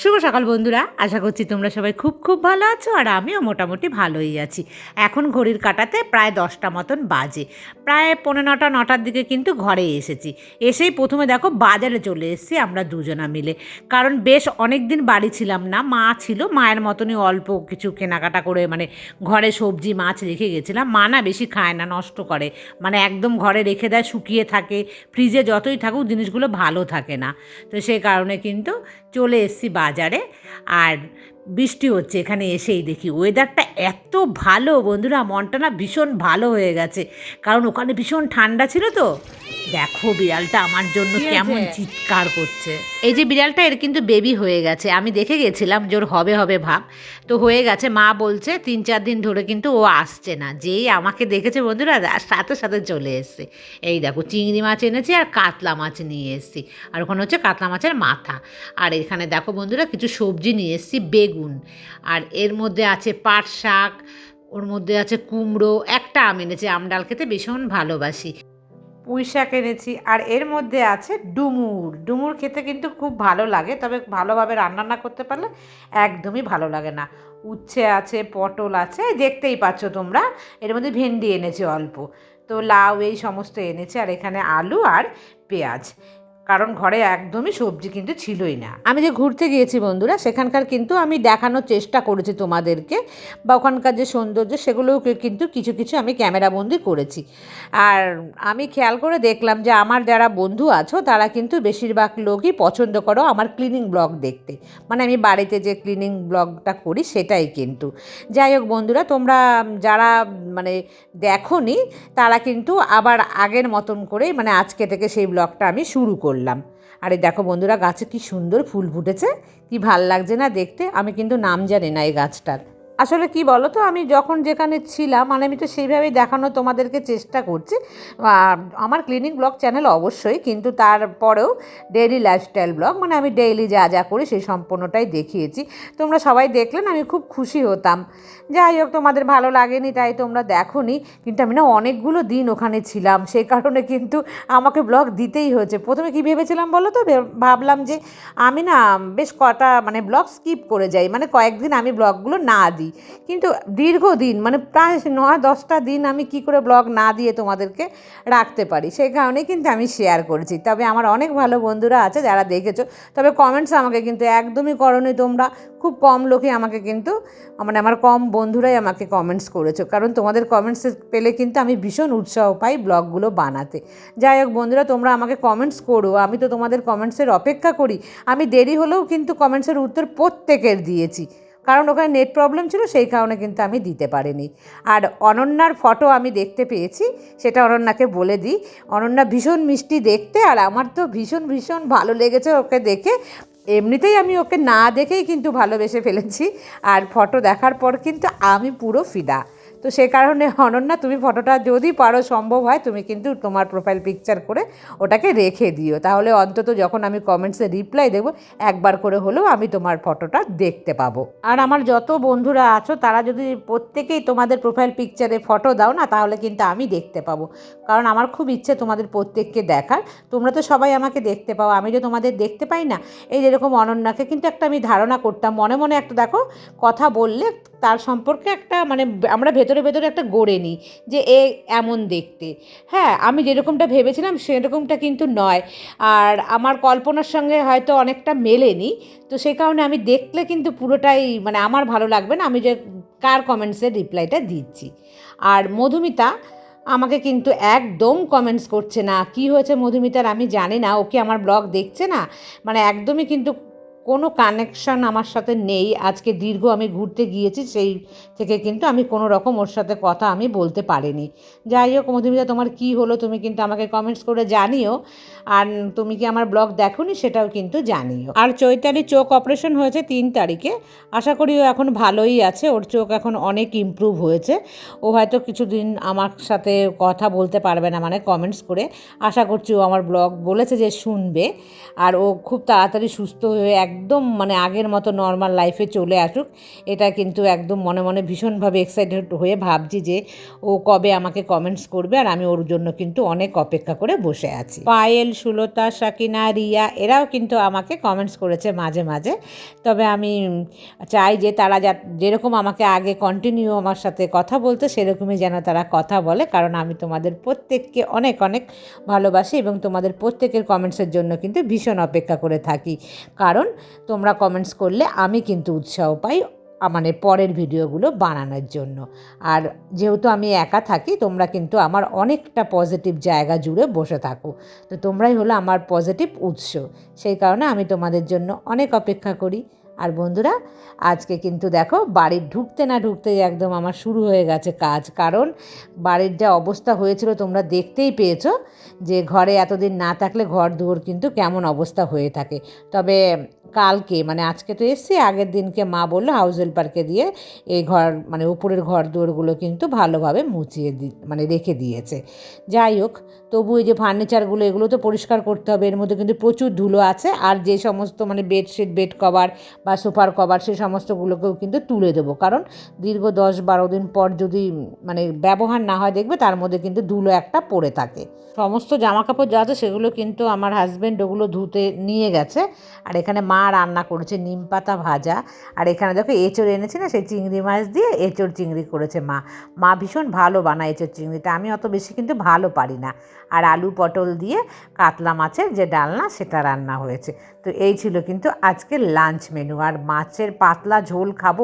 শুভ সকাল বন্ধুরা। আশা করছি তোমরা সবাই খুব খুব ভালো আছো আর আমিও মোটামুটি ভালোই আছি। এখন ঘড়ির কাটাতে প্রায় দশটা মতন বাজে। প্রায় পনেরো নটা, নটার দিকে কিন্তু ঘরে এসেছি। এসেই প্রথমে দেখো বাজারে চলে এসেছি আমরা দুজনা মিলে। কারণ বেশ অনেক দিন বাড়ি ছিলাম না, মা ছিল, মায়ের মতনই অল্প কিছু কেনাকাটা করে মানে ঘরে সবজি, মাছ রেখে গেছিলাম। মা না বেশি খায় না, নষ্ট করে। মানে একদম ঘরে রেখে দেয়, শুকিয়ে থাকে ফ্রিজে যতই থাকুক জিনিসগুলো ভালো থাকে না। তো সেই কারণে কিন্তু চলে এসেছি বাজারে আর বৃষ্টি হচ্ছে এখানে এসেই দেখি। ওয়েদারটা এত ভালো বন্ধুরা মনটা না ভীষণ ভালো হয়ে গেছে। কারণ ওখানে ভীষণ ঠান্ডা ছিল তো। দেখো বিড়ালটা আমার জন্য কেমন চিৎকার করছে। এই যে বিড়ালটা এর কিন্তু বেবি হয়ে গেছে। আমি দেখে গেছিলাম জোর হবে হবে ভাব। তো হয়ে গেছে মা বলছে তিন চার দিন ধরে কিন্তু ও আসছে না। যেই আমাকে দেখেছে বন্ধুরা আর সাথে সাথে চলে এসছে। এই দেখো চিংড়ি মাছ এনেছি আর কাতলা মাছ নিয়ে এসেছি। আর ওখানে হচ্ছে কাতলা মাছের মাথা। আর এখানে দেখো বন্ধুরা কিছু সবজি নিয়ে এসেছি বেগুন আর এর মধ্যে আছে পাট শাক, ওর মধ্যে আছে কুমড়ো, একটা আম এনেছি, আম ডাল খেতে ভীষণ ভালোবাসি। পুঁই শাক এনেছি, আর এর মধ্যে আছে ডুমুর। ডুমুর খেতে কিন্তু খুব ভালো লাগে, তবে ভালোভাবে রান্না না করতে পারলে একদমই ভালো লাগে না। উচ্ছে আছে, পটল আছে দেখতেই পাচ্ছ তোমরা, এর মধ্যে ভেন্ডি এনেছে অল্প। তো লাউ এই সমস্ত এনেছে, আর এখানে আলু আর পেঁয়াজ। কারণ ঘরে একদমই সবজি কিন্তু ছিলই না। আমি যে ঘুরতে গিয়েছি বন্ধুরা, সেখানকার কিন্তু আমি দেখানোর চেষ্টা করেছি তোমাদেরকে বা ওখানকার যে সৌন্দর্য, সেগুলোও কিন্তু কিছু কিছু আমি ক্যামেরাবন্দি করেছি। আর আমি খেয়াল করে দেখলাম যে আমার যারা বন্ধু আছো, তারা কিন্তু বেশিরভাগ লোকই পছন্দ করো আমার ক্লিনিং ব্লগ দেখতে। মানে আমি বাড়িতে যে ক্লিনিং ব্লগটা করি, সেটাই কিন্তু। যাই হোক বন্ধুরা, তোমরা যারা মানে দেখোনি, তারা কিন্তু আবার আগের মতন করে মানে আজকে থেকে সেই ব্লগটা আমি শুরু করলাম। আরে দেখো বন্ধুরা, গাছে কি সুন্দর ফুল ফুটেছে, কি ভালো লাগছে না দেখতে? আমি কিন্তু নাম জানি না এই গাছটার। আসলে কি বলো তো আমি যখন যেখানে ছিলাম মানে আমি তো সেইভাবেই দেখানো তোমাদেরকে চেষ্টা করছি। আমার ক্লিনিক ব্লগ চ্যানেল অবশ্যই, কিন্তু তারপরেও ডেইলি লাইফস্টাইল ব্লগ মানে আমি ডেইলি যা যা করি সেই সম্পূর্ণটাই দেখিয়েছি। তোমরা সবাই দেখলেন, আমি খুব খুশি হতাম। যাই হোক, তোমাদের ভালো লাগেনি, তাই তোমরা দেখোনি, কিন্তু আমি না অনেকগুলো দিন ওখানে ছিলাম, সেই কারণে কিন্তু আমাকে ব্লগ দিতেই হয়েছে। প্রথমে কি ভেবেছিলাম বলো তো? ভাবলাম যে আমি না বেশ কটা মানে ব্লগ স্কিপ করে যাই মানে কয়েকদিন আমি ব্লগগুলো না দিই। কিন্তু দীর্ঘদিন মানে প্রায় নয়, দশটা দিন আমি কি করে ব্লগ না দিয়ে তোমাদেরকে রাখতে পারি, সেই কারণেই কিন্তু আমি শেয়ার করেছি। তবে আমার অনেক ভালো বন্ধুরা আছে যারা দেখেছ, তবে কমেন্টস আমাকে কিন্তু একদমই করনি তোমরা। খুব কম লোকে আমাকে কিন্তু মানে আমার কম বন্ধুরাই আমাকে কমেন্টস করেছ, কারণ তোমাদের কমেন্টস পেলে কিন্তু আমি ভীষণ উৎসাহ পাই ব্লগগুলো বানাতে। যাই হোক বন্ধুরা, তোমরা আমাকে কমেন্টস করো, আমি তো তোমাদের কমেন্টসের অপেক্ষা করি। আমি দেরি হলেও কিন্তু কমেন্টসের উত্তর প্রত্যেকের দিয়েছি। কারণ ওখানে নেট প্রবলেম ছিল, সেই কারণে কিন্তু আমি দিতে পারিনি। আর অনন্যার ফটো আমি দেখতে পেয়েছি, সেটা অনন্যাকে বলে দিই। অনন্যা ভীষণ মিষ্টি দেখতে, আর আমার তো ভীষণ ভীষণ ভালো লেগেছে ওকে দেখে। এমনিতেই আমি ওকে না দেখেই কিন্তু ভালোবেসে ফেলেছি। আর ফটো দেখার পর কিন্তু আমি পুরো ফিদা। তো সে কারণে অনন্যা, তুমি ফটোটা যদি পারো সম্ভব হয়, তুমি কিন্তু তোমার প্রোফাইল পিকচার করে ওটাকে রেখে দিও। তাহলে অন্তত যখন আমি কমেন্টসে রিপ্লাই দেবো, একবার করে হলেও আমি তোমার ফটোটা দেখতে পাবো। আর আমার যত বন্ধুরা আছো, তারা যদি প্রত্যেকেই তোমাদের প্রোফাইল পিকচারে ফটো দাও না, তাহলে কিন্তু আমি দেখতে পাবো। কারণ আমার খুব ইচ্ছে তোমাদের প্রত্যেককে দেখার। তোমরা তো সবাই আমাকে দেখতে পাও, আমি যে তোমাদের দেখতে পাই না, এই যেরকম অনন্যাকে কিন্তু একটা আমি ধারণা করতাম। মনে মনে একটা, দেখো, কথা বললে তার সম্পর্কে একটা মানে আমরা ভেতরে ভেতরে একটা গড়ে নিই যে এ এমন দেখতে। হ্যাঁ আমি যেরকমটা ভেবেছিলাম সেরকমটা কিন্তু নয়। আর আমার কল্পনার সঙ্গে হয়তো অনেকটা মেলেনি। তো সেই কারণে আমি দেখলে কিন্তু পুরোটাই মানে আমার ভালো লাগবে না। আমি যে কার কমেন্টসের রিপ্লাইটা দিচ্ছি। আর মধুমিতা আমাকে কিন্তু একদম কমেন্টস করছে না। কি হয়েছে মধুমিতার আমি জানি না। ওকে আমার ব্লগ দেখছে না? মানে একদমই কিন্তু কোনো কানেকশন আমার সাথে নেই। আজকে দীর্ঘ আমি ঘুরতে গিয়েছি, সেই থেকে কিন্তু আমি কোনো রকম ওর সাথে কথা আমি বলতে পারিনি। যাই হোক, মধুমিতা, তোমার কি হলো তুমি কিন্তু আমাকে কমেন্টস করে জানিও। আর তুমি কি আমার ব্লগ দেখোনি সেটাও কিন্তু জানিও। আর চৈতালির চোখ অপারেশন হয়েছে তিন তারিখে। আশা করি ও এখন ভালোই আছে। ওর চোখ এখন অনেক ইমপ্রুভ হয়েছে। ও হয়তো কিছুদিন আমার সাথে কথা বলতে পারবে না মানে কমেন্টস করে। আশা করছি ও আমার ব্লগ বলেছে যে শুনবে। আর ও খুব তাড়াতাড়ি সুস্থ হয়ে একদম একদম মানে আগের মতো নর্মাল লাইফে চলে আসুক, এটা কিন্তু একদম মনে মনে ভীষণভাবে এক্সাইটেড হয়ে ভাবছি যে ও কবে আমাকে কমেন্টস করবে আর আমি ওর জন্য কিন্তু অনেক অপেক্ষা করে বসে আছি। পায়েল, সুলতা, সাকিনা, রিয়া, এরাও কিন্তু আমাকে কমেন্টস করেছে মাঝে মাঝে। তবে আমি চাই যে তারা যা, যেরকম আমাকে আগে কন্টিনিউ আমার সাথে কথা বলতে, সেরকমই যেন তারা কথা বলে, কারণ আমি তোমাদের প্রত্যেককে অনেক অনেক ভালোবাসি এবং তোমাদের প্রত্যেকের কমেন্টসের জন্য কিন্তু ভীষণ অপেক্ষা করে থাকি। কারণ তোমরা কমেন্টস করলে আমি কিন্তু উৎসাহ পাই মানে পরের ভিডিওগুলো বানানোর জন্য। আর যেহেতু আমি একা থাকি, তোমরা কিন্তু আমার অনেকটা পজিটিভ জায়গা জুড়ে বসে থাকো। তো তোমরাই হলো আমার পজিটিভ উৎস। সেই কারণে আমি তোমাদের জন্য অনেক অপেক্ষা করি। আর বন্ধুরা, আজকে কিন্তু দেখো, বাড়ির ঢুকতে না ঢুকতেই একদম আমার শুরু হয়ে গেছে কাজ। কারণ বাড়ির যা অবস্থা হয়েছিল তোমরা দেখতেই পেয়েছ যে ঘরে এতদিন না থাকলে ঘর দুয়ার কিন্তু কেমন অবস্থা হয়ে থাকে। তবে কালকে মানে আজকে তো এসছি, আগের দিনকে মা বলল হাউস হেল্পারকে দিয়ে এই ঘর মানে উপরের ঘর দুয়ারগুলো কিন্তু ভালোভাবে মুছিয়ে দি মানে রেখে দিয়েছে। যাই হোক তবু এই যে ফার্নিচারগুলো এগুলো তো পরিষ্কার করতে হবে। এর মধ্যে কিন্তু প্রচুর ধুলো আছে। আর যে সমস্ত মানে বেডশিট বেড কভার বা সোফার কভার সেই সমস্তগুলোকেও কিন্তু তুলে দেবো। কারণ দীর্ঘ দশ বারো দিন পর যদি মানে ব্যবহার না হয়, দেখবে তার মধ্যে কিন্তু ধুলো একটা পড়ে থাকে। সমস্ত জামা কাপড় যা আছে, সেগুলো কিন্তু আমার হাজব্যান্ড ওগুলো ধুতে নিয়ে গেছে। আর এখানে মা রান্না করেছে নিম পাতা ভাজা। আর এখানে দেখো এঁচড় এনেছে না, সেই চিংড়ি মাছ দিয়ে এঁচড় চিংড়ি করেছে মা। মা ভীষণ ভালো বানায় এঁচড় চিংড়িটা। আমি অত বেশি কিন্তু ভালো পারি না। আর আলু পটল দিয়ে কাতলা মাছের যে ডালনা সেটা রান্না হয়েছে। তো এই ছিল কিন্তু আজকের লাঞ্চ মেনু আর মাছের পাতলা ঝোল খাব,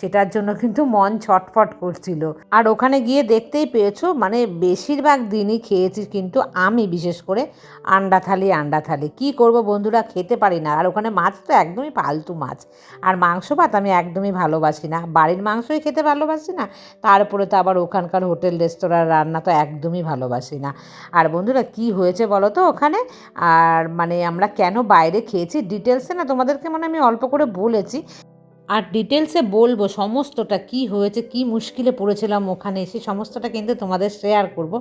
সেটার জন্য কিন্তু মন ছটফট করছিল। আর ওখানে গিয়ে দেখতেই পেয়েছ মানে বেশিরভাগ দিনই খেয়েছি কিন্তু আমি বিশেষ করে আন্ডা থালি আন্ডা থালি কী করব বন্ধুরা, খেতে পারি না। আর ওখানে মাছ তো একদমই ফালতু মাছ। আর মাংস ভাত আমি একদমই ভালোবাসি না। বাড়ির মাংসই খেতে ভালোবাসি না, তারপরে তো আবার ওখানকার হোটেল, রেস্তোরাঁর রান্না তো একদমই ভালোবাসি না। আর বন্ধুরা কি হয়েছে বলো তো ওখানে? আর মানে আমরা কেন বাইরে খেয়েছি? ডিটেলসে না তোমাদেরকে মানে আমি অল্প করে বলেছি। আর ডিটেলসে বলব সমস্তটা কি হয়েছে, কি মুশকিলে পড়েছিলাম ওখানে এসে সমস্তটা কিন্তু তোমাদের শেয়ার করব।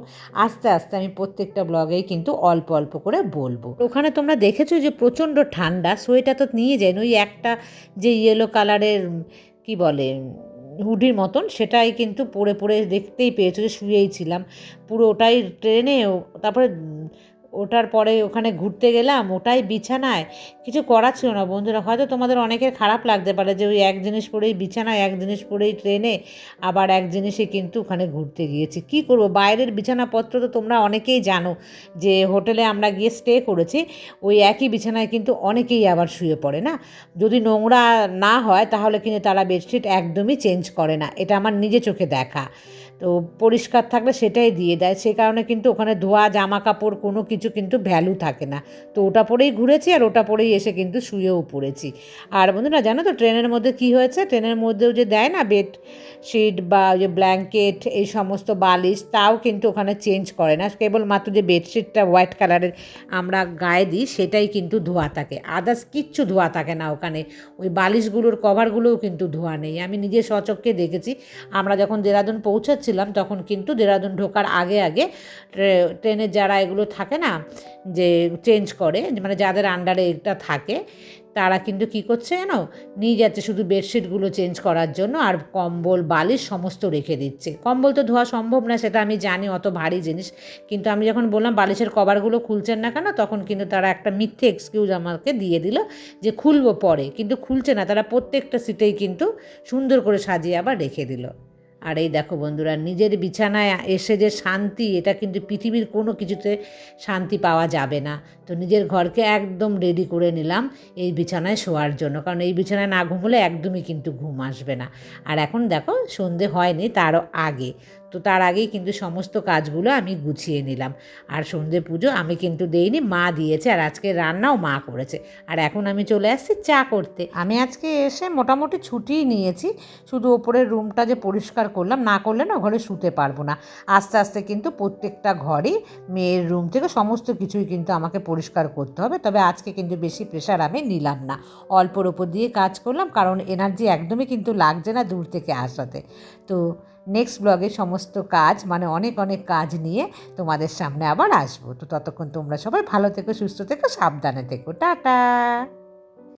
আস্তে আস্তে আমি প্রত্যেকটা ব্লগেই কিন্তু অল্প অল্প করে বলব। ওখানে তোমরা দেখেছ যে প্রচণ্ড ঠান্ডা সোয়েটার তো নিয়ে যায়নি, ওই একটা যে ইয়েলো কালারের কি বলে হুডির মতন, সেটাই কিন্তু পরে পরে দেখতেই পেয়েছ যে শুয়েই ছিলাম। পুরো ওটাই ট্রেনে তারপরে ওটার পরে ওখানে ঘুরতে গেলাম, ওটাই বিছানায়। কিছু করার ছিল না বন্ধুরা, হয়তো তোমাদের অনেকের খারাপ লাগতে পারে যে ওই এক জিনিস পরেই বিছানায়, এক জিনিস পরেই ট্রেনে, আবার এক জিনিসে কিন্তু ওখানে ঘুরতে গিয়েছি। কি করব, বাইরের বিছানাপত্র তো তোমরা অনেকেই জানো যে হোটেলে আমরা গিয়ে স্টে করেছি, ওই একই বিছানায় কিন্তু অনেকেই আবার শুয়ে পড়ে না। যদি নোংরা না হয় তাহলে কিন্তু তারা বেডশিট একদমই চেঞ্জ করে না, এটা আমার নিজে চোখে দেখা। তো পরিষ্কার থাকলে সেটাই দিয়ে দেয়। সে কারণে কিন্তু ওখানে ধোয়া জামা কাপড় কোনো কিছু কিন্তু ভ্যালু থাকে না। তো ওটা পরেই ঘুরেছি আর ওটা পরেই এসে কিন্তু শুয়েও পড়েছি। আর বন্ধুরা, জানো তো ট্রেনের মধ্যে কি হয়েছে? ট্রেনের মধ্যেও যে দেয় না বেড শিট বা ওই যে ব্ল্যাঙ্কেট এই সমস্ত বালিশ, তাও কিন্তু ওখানে চেঞ্জ করে না। কেবলমাত্র যে বেডশিটটা হোয়াইট কালারের আমরা গায়ে দিই, সেটাই কিন্তু ধোয়া থাকে। আদার্স কিচ্ছু ধোয়া থাকে না ওখানে। ওই বালিশগুলোর কভারগুলোও কিন্তু ধোয়া নেই। আমি নিজে সচক্ষে দেখেছি। আমরা যখন দেরাদুন পৌঁছাচ্ছিলাম তখন কিন্তু দেরাদুন ঢোকার আগে আগে ট্রে- ট্রেনের যারা এগুলো থাকে না, যে চেঞ্জ করে মানে যাদের আন্ডারে এটা থাকে, তারা কিন্তু কী করছে জানো? নিয়ে যাচ্ছে শুধু বেডশিটগুলো চেঞ্জ করার জন্য আর কম্বল, বালিশ সমস্ত রেখে দিচ্ছে। কম্বল তো ধোয়া সম্ভব না, সেটা আমি জানি, অত ভারী জিনিস। কিন্তু আমি যখন বললাম বালিশের কভারগুলো খুলছেন না কেন, তখন কিন্তু তারা একটা মিথ্যে এক্সকিউজ আমাকে দিয়ে দিল যে খুলবো পরে। কিন্তু খুলছে না, তারা প্রত্যেকটা সিটেই কিন্তু সুন্দর করে সাজিয়ে আবার রেখে দিল। আর এই দেখো বন্ধুরা, নিজের বিছানায় এসে যে শান্তি, এটা কিন্তু পৃথিবীর কোনো কিছুতে শান্তি পাওয়া যাবে না। তো নিজের ঘরকে একদম রেডি করে নিলাম এই বিছানায় শোয়ার জন্য। কারণ এই বিছানায় না ঘুমলে একদমই কিন্তু ঘুম আসবে না। আর এখন দেখো, সন্ধে হয়নি, তারও আগে। তো তার আগেই কিন্তু সমস্ত কাজগুলো আমি গুছিয়ে নিলাম। আর সন্ধে পুজো আমি কিন্তু দেইনি, মা দিয়েছে আর আজকে রান্নাও মা করেছে। আর এখন আমি চলে আসছি চা করতে। আমি আজকে এসে মোটামুটি ছুটিই নিয়েছি, শুধু ওপরের রুমটা যে পরিষ্কার করলাম, না করলে না ঘরে শুতে পারব না। আস্তে আস্তে কিন্তু প্রত্যেকটা ঘরই মেয়ের রুম থেকে সমস্ত কিছুই কিন্তু আমাকে পরিষ্কার করতে হবে। তবে আজকে কিন্তু বেশি প্রেশার আমি নিলাম না। অল্পর ওপর দিয়ে কাজ করলাম, কারণ এনার্জি একদমই কিন্তু লাগছে না দূর থেকে আসাতে। তো নেক্সট ব্লগে সমস্ত কাজ মানে অনেক অনেক কাজ নিয়ে তোমাদের সামনে আবার আসব। তো ততক্ষণ তোমরা সবাই ভালো থেকো, সুস্থ থেকো, সাবধানে থেকো। টাটা!